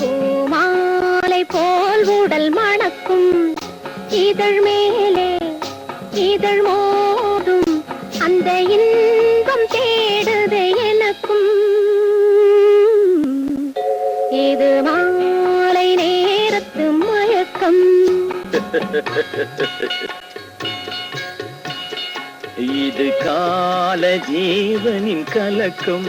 பூமாலை போல் உடல் மணக்கும் இதழ் மேலே இதழ் மோதும் அந்த இன்பம் தேடுது எனக்கும். இது மாலை நேரத்து மயக்கம். இது கால ஜீவனின் கலக்கம்.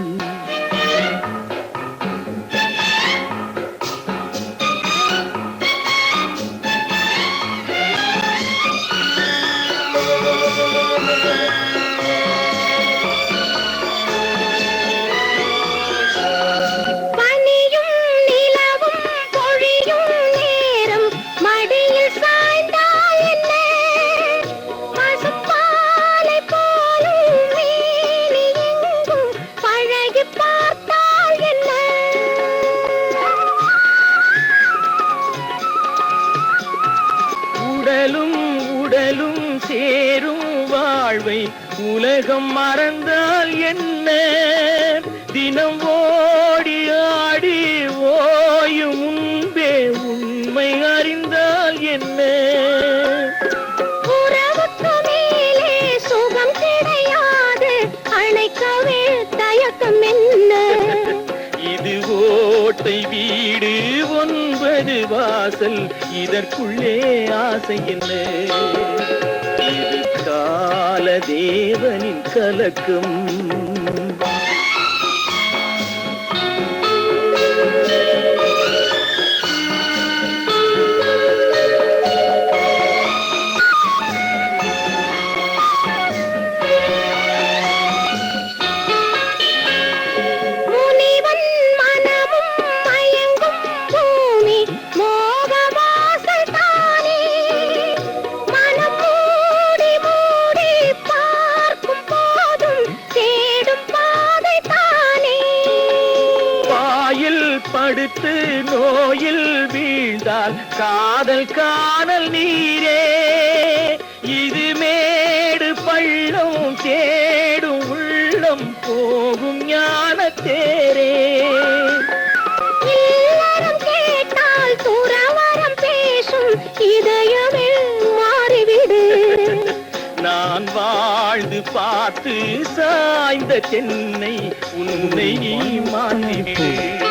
வாழ்வை உலகம் மறந்தால் என்ன? தினம் ஓடி ஆடி ஓயும் முன்பே உண்மை அறிந்தால் என்ன? சுகம் கிடையாது. அணைக்கவே தயக்கம் என்ன? இது ஓட்டை வீடு. ஒன்பது வாசல் இதற்குள்ளே ஆசை என்ன? இது கால தேவனின் கலக்கம். படுத்து நோயில் வீழ்ந்தால் காதல் காணல் நீரே. இது மேடு பள்ளம் தேடும் உள்ளம் போகும் ஞான தேரே கேட்டால் துறவரம் பேசும் இதயமே மாறிவிடு. நான் வாழ்ந்து பார்த்து சாய்ந்த சென்னை உன்னை கால